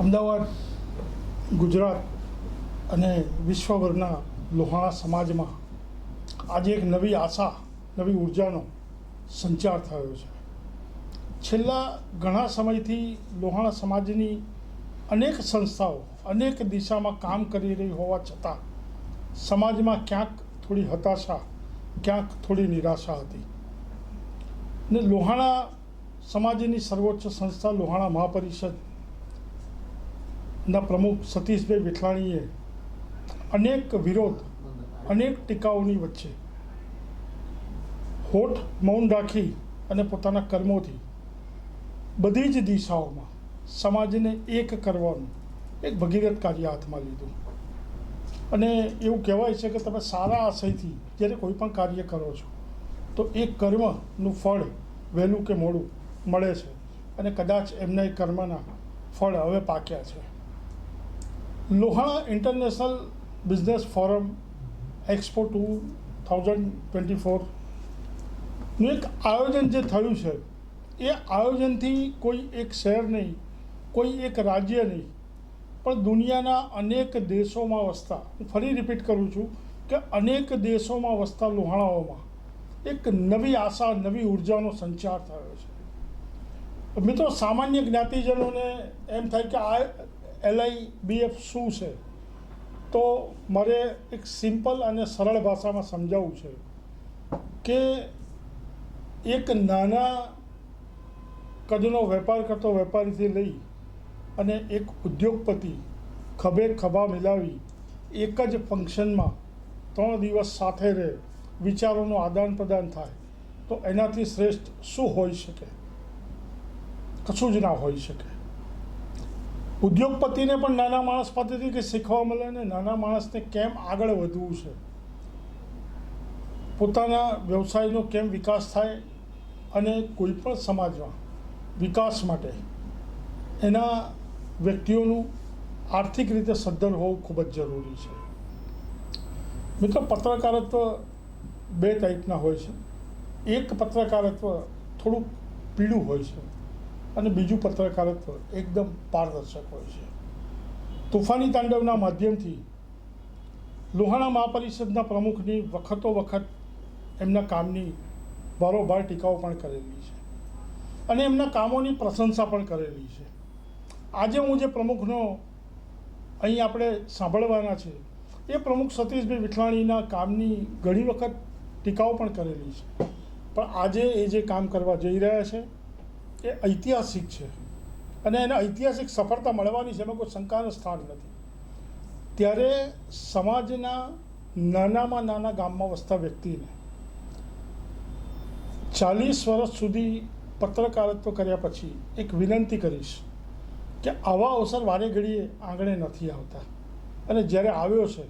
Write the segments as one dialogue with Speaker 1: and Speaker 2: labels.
Speaker 1: અમદાવાદ, ગુજરાત અને વિશ્વભરના લોહાણા સમાજમાં આજે એક નવી આશા, નવી ઉર્જાનો સંચાર થયો છે. છેલ્લા ઘણા સમયથી લોહાણા સમાજની અનેક સંસ્થાઓ, અનેક દિશામાં કામ કરી રહી હોવા છતાં સમાજમાં ક્યાંક થોડી હતાશા, ક્યાંક થોડી નિરાશા હતી. ને લોહાણા સમાજની સર્વોચ્ચ સંસ્થા લોહાણા મહાપરિષદ ના પ્રમુખ સતીશભાઈ વિઠલાણીએ અનેક વિરોધ, અનેક ટીકાઓની વચ્ચે હોઠ મૌન રાખી અને પોતાના કર્મોથી બધી જ દિશાઓમાં સમાજને એક કરવાનું એક ભગીરથ કાર્ય હાથમાં લીધું. અને એવું કહેવાય છે કે તમે સારા આશયથી જ્યારે કોઈ પણ કાર્ય કરો છો, તો એ કર્મનું ફળ વહેલું કે મોડું મળે છે અને કદાચ એમના એ કર્મના ફળ હવે પાક્યા છે. Lohana international business forum expo two thousand twenty ફોરનું એક આયોજન જે થયું છે, એ આયોજનથી કોઈ એક શહેર નહીં, કોઈ એક રાજ્ય નહીં, પણ દુનિયાના અનેક દેશોમાં વસતા, હું ફરી રિપીટ કરું છું કે અનેક દેશોમાં વસતા લોહાણાઓમાં એક નવી આશા, નવી ઉર્જાનો સંચાર થયો છે. મિત્રો, સામાન્ય જ્ઞાતિજનોને એમ થાય કે આ એલઆઈ બીએફ શું છે? તો મારે એક સિમ્પલ અને સરળ ભાષામાં સમજાવવું છે કે એક નાના કદનો વેપાર કરતો વેપારીથી લઈ અને એક ઉદ્યોગપતિ ખભે ખભા મિલાવી એક જ ફંક્શનમાં ત્રણ દિવસ સાથે રહે, વિચારોનું આદાન પ્રદાન થાય, તો એનાથી શ્રેષ્ઠ શું હોઈ શકે? કશું જ ના હોઈ શકે. ઉદ્યોગપતિને પણ નાના માણસ પાસેથી કંઈ શીખવા મળે ને નાના માણસને કેમ આગળ વધવું છે? પોતાના વ્યવસાયનો કેમ વિકાસ થાય અને કોઈ પણ સમાજમાં વિકાસ માટે એના વ્યક્તિઓનું આર્થિક રીતે સદ્ધર હોવું ખૂબ જ જરૂરી છે. મિત્રો, પત્રકારત્વ બે ટાઈપના હોય છે. એક પત્રકારત્વ થોડુંક પીળું હોય છે. અને બીજું પત્રકારત્વ એકદમ પારદર્શક હોય છે. તોફાની તાંડવના માધ્યમથી લોહાણા મહાપરિષદના પ્રમુખની વખતો વખત એમના કામની બારોબાર ટીકાઓ પણ કરેલી છે. અને એમના કામોની પ્રશંસા પણ કરેલી છે. આજે હું જે પ્રમુખનો અહીં આપણે સાંભળવાના છે, એ પ્રમુખ સતીશભાઈ વિઠલાણીના કામની ઘણી વખત ટીકાઓ પણ કરેલી છે. પણ આજે એ જે કામ કરવા જઈ રહ્યા છે એ ઐતિહાસિક છે. અને એને ઐતિહાસિક સફળતા મળવાની છે એમાં કોઈ શંકાનું સ્થાન નથી. ત્યારે સમાજના નાનામાં નાના ગામમાં વસતા વ્યક્તિને ચાલીસ વર્ષ સુધી પત્રકારત્વ કર્યા પછી એક વિનંતી કરીશ કે આવા અવસર વારે ઘડીએ આંગણે નથી આવતા. અને જ્યારે આવ્યો છે,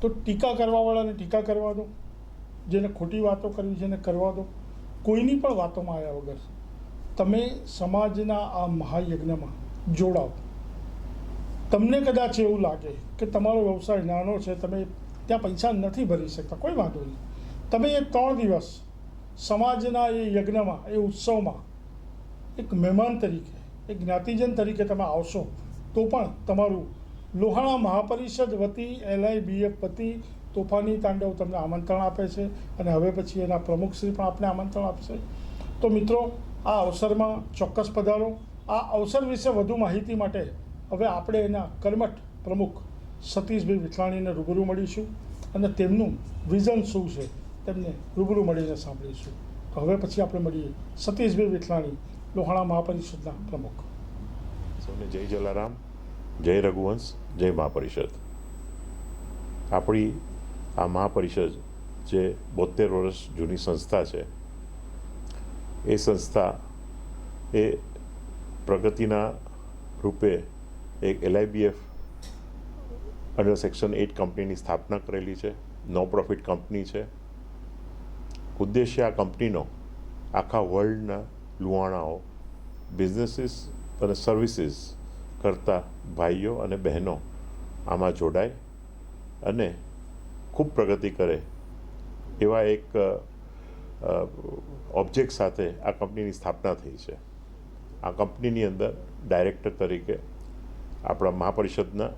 Speaker 1: તો ટીકા કરવાવાળાને ટીકા કરવા દો, જેને ખોટી વાતો કરવી છે એને કરવા દો. કોઈની પણ વાતોમાં આવ્યા વગર. તમે સમાજના આ મહાયજ્ઞમાં જોડાઓ તમને કદાચ એવું લાગે કે તમારો વ્યવસાય નાનો છે, તમે ત્યાં પૈસા નથી ભરી શકતા, કોઈ વાંધો નહીં. તમે એ ત્રણ દિવસ સમાજના એ યજ્ઞમાં, એ ઉત્સવમાં એક મહેમાન તરીકે, એક જ્ઞાતિજન તરીકે તમે આવશો, તો પણ તમારું લોહાણા મહાપરિષદ વતી એલઆઈ બીએફ વતી તોફાની તાંડવ તમને આમંત્રણ આપે છે અને હવે પછી એના પ્રમુખશ્રી પણ આપને આમંત્રણ આપશે. તો મિત્રો આ અવસરમાં ચોક્કસ પધારો. આ અવસર વિશે વધુ માહિતી માટે હવે આપણે એના કર્મઠ પ્રમુખ સતીશભાઈ વિઠલાણીને રૂબરૂ મળીશું અને તેમનું વિઝન શું છે તેમને રૂબરૂ મળીને સાંભળીશું. તો હવે પછી આપણે મળીએ સતીશભાઈ વિઠલાણી લોહાણા મહાપરિષદના પ્રમુખ.
Speaker 2: સૌને જય જલારામ, જય રઘુવંશ, જય મહાપરિષદ. આપણી આ મહાપરિષદ જે બોતેર વર્ષ જૂની સંસ્થા છે એ સંસ્થા એ પ્રગતિના રૂપે એક એલઆઈબીએફ અંડર સેક્શન એટ કંપનીની સ્થાપના કરેલી છે. નો પ્રોફિટ કંપની છે. ઉદ્દેશ્ય આ કંપનીનો આખા વર્લ્ડના લુહાણાઓ બિઝનેસીસ અને સર્વિસીસ કરતા ભાઈઓ અને બહેનો આમાં જોડાય અને ખૂબ પ્રગતિ કરે એવા એક ઓબ્જેક્ટ સાથે આ કંપનીની સ્થાપના થઈ છે. આ કંપનીની અંદર ડાયરેક્ટર તરીકે આપણા મહાપરિષદના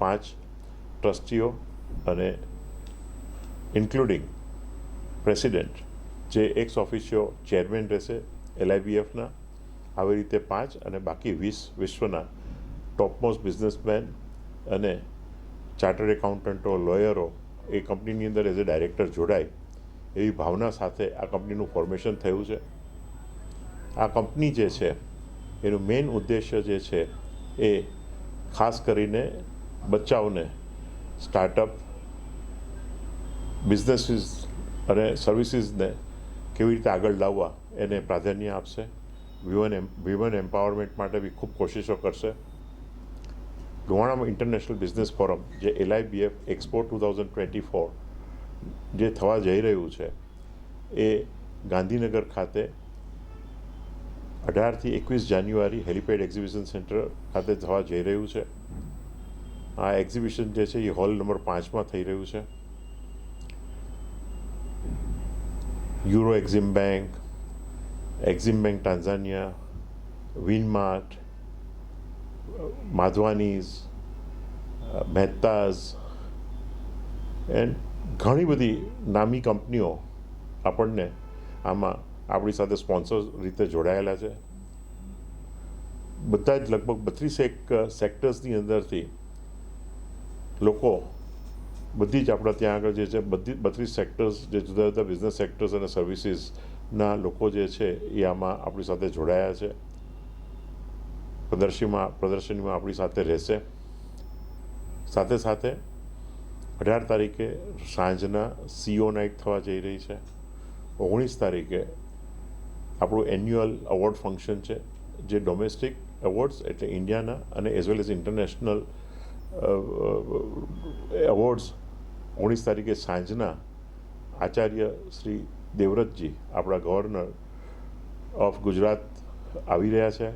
Speaker 2: પાંચ ટ્રસ્ટીઓ અને ઇન્ક્લુડિંગ પ્રેસિડેન્ટ જે એક્સ ઓફિશિયો ચેરમેન રહેશે એલઆઈબીએફના આવી રીતે પાંચ અને બાકી વીસ વિશ્વના ટોપમોસ્ટ બિઝનેસમેન અને ચાર્ટર્ડ એકાઉન્ટન્ટો લોયરો એ કંપનીની અંદર એઝ અ ડાયરેક્ટર જોડાય. એવી ભાવના સાથે આ કંપનીનું ફોર્મેશન થયું છે. આ કંપની જે છે, એનું મેઇન ઉદ્દેશ્ય જે છે એ ખાસ કરીને બચ્ચાઓને સ્ટાર્ટઅપ બિઝનેસીસ અને સર્વિસીસને કેવી રીતે આગળ લાવવા એને પ્રાધાન્ય આપશે. વિવન વિવન એમ્પાવરમેન્ટ માટે બી ખૂબ કોશિશો કરશે. લુહાણામાં ઇન્ટરનેશનલ બિઝનેસ ફોરમ જે LIBF expo two thousand twenty four જે થવા જઈ રહ્યું છે, એ ગાંધીનગર ખાતે અઢારથી એકવીસ જાન્યુઆરી હેલિપેડ એક્ઝિબિશન સેન્ટર ખાતે થવા જઈ રહ્યું છે. આ એક્ઝિબિશન જે છે, એ હોલ નંબર પાંચમાં થઈ રહ્યું છે. Euro Exim bank Exim bank Tanzania Winmart, માધવાનીઝ, મહેતાઝ, and ઘણી બધી નામી કંપનીઓ આપણને આમાં આપણી સાથે સ્પોન્સર રીતે જોડાયેલા છે. બધા જ લગભગ બત્રીસેક સેક્ટર્સની અંદરથી લોકો બધી જ આપણા ત્યાં આગળ જે છે, બધી, બત્રીસ સેક્ટર્સ જે જુદા જુદા બિઝનેસ સેક્ટર્સ અને સર્વિસીસના લોકો જે છે, એ આમાં આપણી સાથે જોડાયા છે. પ્રદર્શનીમાં પ્રદર્શનીમાં આપણી સાથે રહેશે. સાથે સાથે અઢાર તારીખે સાંજના સીઓ નાઇટ થવા જઈ રહી છે. ઓગણીસ તારીખે આપણું એન્યુઅલ અવોર્ડ ફંક્શન છે, જે ડોમેસ્ટિક એવોર્ડ્સ એટલે ઇન્ડિયાના અને as well as international awards ઓગણીસ તારીખે સાંજના આચાર્ય શ્રી દેવવ્રતજી આપણા ગવર્નર ઓફ ગુજરાત આવી રહ્યા છે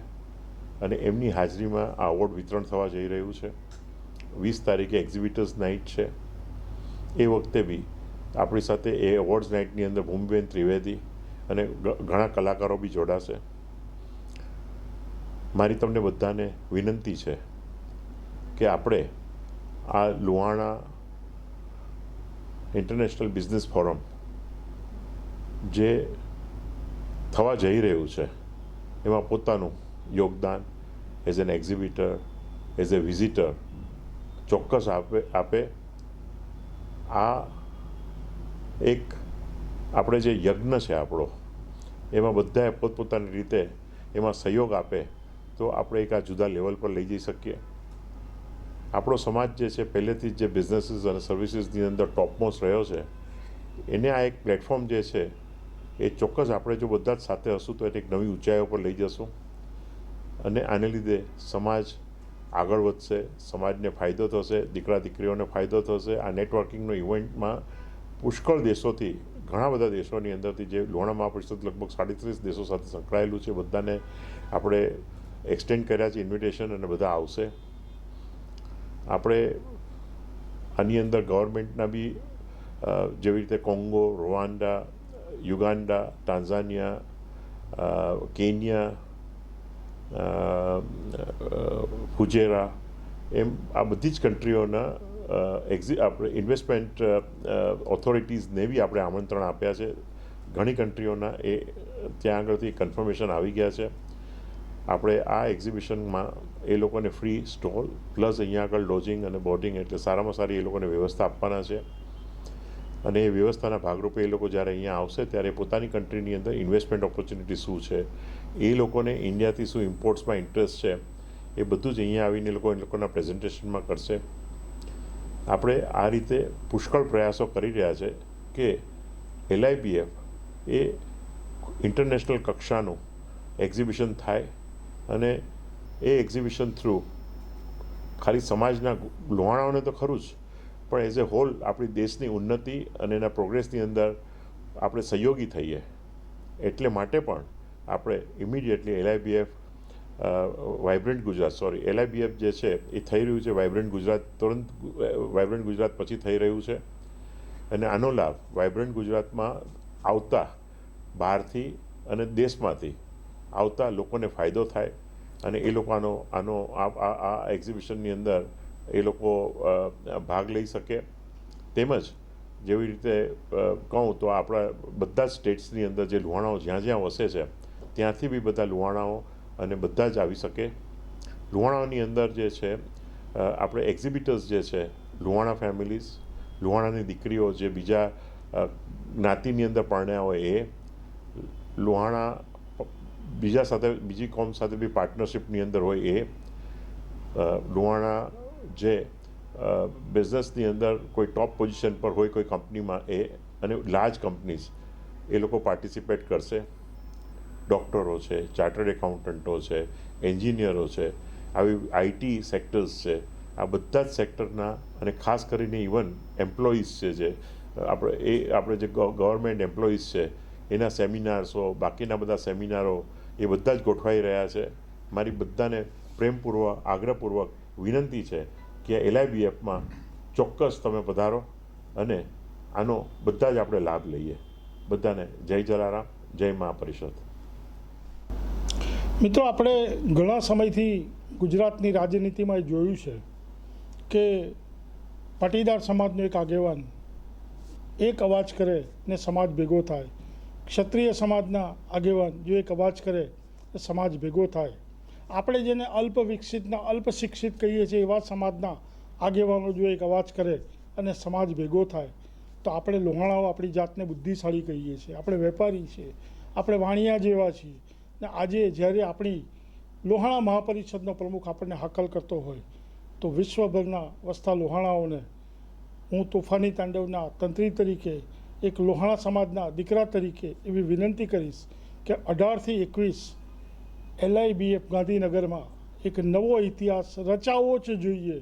Speaker 2: અને એમની હાજરીમાં આ અવોર્ડ વિતરણ થવા જઈ રહ્યું છે. વીસ તારીખે એક્ઝિબિટર્સ નાઇટ છે. એ વખતે બી આપણી સાથે એ એવોર્ડ્સ નાઇટની અંદર ભૂમિબેન ત્રિવેદી અને ઘણા કલાકારો બી જોડાશે. મારી તમને બધાને વિનંતી છે કે આપણે આ લુહાણા ઇન્ટરનેશનલ બિઝનેસ ફોરમ જે થવા જઈ રહ્યું છે, એમાં પોતાનું યોગદાન as an exhibitor as a visitor ચોક્કસ આપે આપે આ એક આપણે જે યજ્ઞ છે આપણો, એમાં બધાએ પોતપોતાની રીતે એમાં સહયોગ આપે, તો આપણે એક આ જુદા લેવલ પર લઈ જઈ શકીએ. આપણો સમાજ જે છે, પહેલેથી જ જે બિઝનેસીસ અને સર્વિસીસની અંદર ટોપમોસ્ટ રહ્યો છે, એને આ એક પ્લેટફોર્મ જે છે, એ ચોક્કસ આપણે જો બધા જ સાથે હશું, તો એને એક નવી ઊંચાઈઓ પર લઈ જશું. અને આને લીધે સમાજ આગળ વધશે, સમાજને ફાયદો થશે, દીકરા દીકરીઓને ફાયદો થશે. આ નેટવર્કિંગનો ઇવેન્ટમાં પુષ્કળ દેશોથી, ઘણા બધા દેશોની અંદરથી જે લોણા મહાપરિષદ લગભગ સાડત્રીસ દેશો સાથે સંકળાયેલું છે, બધાને આપણે એક્સટેન્ડ કર્યા છે ઇન્વિટેશન અને બધા આવશે. આપણે આની અંદર ગવર્મેન્ટના બી જેવી રીતે Congo Rwanda Uganda Tanzania Kenya ફુજેરા એમ આ બધી જ કન્ટ્રીઓના એક્ઝિ આપણે ઇન્વેસ્ટમેન્ટ ઓથોરિટીઝને બી આપણે આમંત્રણ આપ્યા છે. ઘણી કન્ટ્રીઓના એ ત્યાં આગળથી કન્ફર્મેશન આવી ગયા છે. આપણે આ એક્ઝિબિશનમાં એ લોકોને ફ્રી સ્ટોલ પ્લસ અહીંયા આગળ લોજિંગ અને બોર્ડિંગ એટલે સારામાં સારી એ લોકોને વ્યવસ્થા આપવાના છે. અને એ વ્યવસ્થાના ભાગરૂપે એ લોકો જ્યારે અહીંયા આવશે ત્યારે પોતાની કન્ટ્રીની અંદર ઇન્વેસ્ટમેન્ટ ઓપોર્ચ્યુનિટી શું છે એ લોકોને ઇન્ડિયાથી શું ઇમ્પોર્ટ્સમાં ઇન્ટરેસ્ટ છે, એ બધું જ અહીંયા આવીને લોકો એ લોકોના પ્રેઝન્ટેશનમાં કરશે. આપણે આ રીતે પુષ્કળ પ્રયાસો કરી રહ્યા છે કે એલઆઈબીએફ એ ઇન્ટરનેશનલ કક્ષાનું એક્ઝિબિશન થાય અને એ એક્ઝિબિશન થ્રુ ખાલી સમાજના લોહાણાઓને તો ખરું જ, પણ એઝ એ હોલ આપણી દેશની ઉન્નતિ અને એના પ્રોગ્રેસની અંદર આપણે સહયોગી થઈએ, એટલે માટે પણ આપણે immediately LIBF vibrant Gujarat sorry LIBF જે છે, એ થઈ રહ્યું છે વાઇબ્રન્ટ ગુજરાત, તુરંત વાઇબ્રન્ટ ગુજરાત પછી થઈ રહ્યું છે. અને આનો લાભ વાઇબ્રન્ટ ગુજરાતમાં આવતા બહારથી અને દેશમાંથી આવતા લોકોને ફાયદો થાય અને એ લોકો આનો આનો આ એક્ઝિબિશનની અંદર એ લોકો ભાગ લઈ શકે. તેમજ જેવી રીતે કહું તો આપણા બધા જ સ્ટેટ્સની અંદર જે લુહાણાઓ જ્યાં જ્યાં વસે છે ત્યાંથી બી બધા લુહાણાઓ અને બધા જ આવી શકે. લુહાણાઓની અંદર જે છે આપણે એક્ઝિબિટર્સ જે છે, લુહાણા ફેમિલીઝ લુહાણાની દીકરીઓ જે બીજા જ્ઞાતિની અંદર પરણ્યા હોય એ, લુહાણા બીજા સાથે, બીજી કોમ સાથે બી પાર્ટનરશિપની અંદર હોય એ લુહાણા જે બિઝનેસની અંદર કોઈ ટોપ પોઝિશન પર હોય કોઈ કંપનીમાં એ, અને લાર્જ કંપનીઝ એ લોકો પાર્ટિસિપેટ કરશે. ડૉક્ટરો છે, ચાર્ટર્ડ એકાઉન્ટન્ટો છે, એન્જિનિયરો છે, આવી આઈટી સેક્ટર્સ છે. આ બધા જ સેક્ટરના અને ખાસ કરીને ઇવન એમ્પ્લોઈઝ છે જે, આપણે એ, આપણે જે ગવર્મેન્ટ એમ્પ્લોઈઝ છે, એના સેમિનાર્સો, બાકીના બધા સેમિનારો એ બધા જ ગોઠવાઈ રહ્યા છે. મારી બધાને પ્રેમપૂર્વક, આગ્રહપૂર્વક વિનંતી છે કે એલઆઈબીએફમાં ચોક્કસ તમે પધારો અને આનો બધા જ આપણે લાભ લઈએ. બધાને જય જલારામ, જય મહાપરિષદ.
Speaker 1: મિત્રો, આપણે ઘણા સમયથી ગુજરાતની રાજનીતિમાં એ જોયું છે કે પાટીદાર સમાજનો એક આગેવાન એક અવાજ કરે ને સમાજ ભેગો થાય. ક્ષત્રિય સમાજના આગેવાન જો એક અવાજ કરે તો સમાજ ભેગો થાય. આપણે જેને અલ્પ વિકસિતના, અલ્પ શિક્ષિત કહીએ છીએ એવા સમાજના આગેવાનો જો એક અવાજ કરે અને સમાજ ભેગો થાય, તો આપણે લોહાણાઓ આપણી જાતને બુદ્ધિશાળી કહીએ છીએ. આપણે વેપારી છીએ. આપણે વાણિયા જેવા છીએ. ને આજે જ્યારે આપણી લોહાણા મહાપરિષદનો પ્રમુખ આપણને હાકલ કરતો હોય, તો વિશ્વભરના વસતા લોહાણાઓને હું તોફાની તાંડવના તંત્રી તરીકે, એક લોહાણા સમાજના દીકરા તરીકે એવી વિનંતી કરીશ કે અઢારથી એકવીસ એલઆઈબીએફ ગાંધીનગરમાં એક નવો ઇતિહાસ રચાવવો જ જોઈએ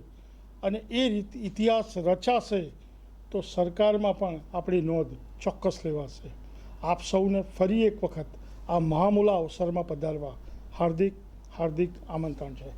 Speaker 1: અને એ રીત ઇતિહાસ રચાશે તો સરકારમાં પણ આપણી નોંધ ચોક્કસ લેવાશે. આપ સૌને ફરી એક વખત આ મહામુલા અવસરમાં પધારવા હાર્દિક હાર્દિક આમંત્રણ છે.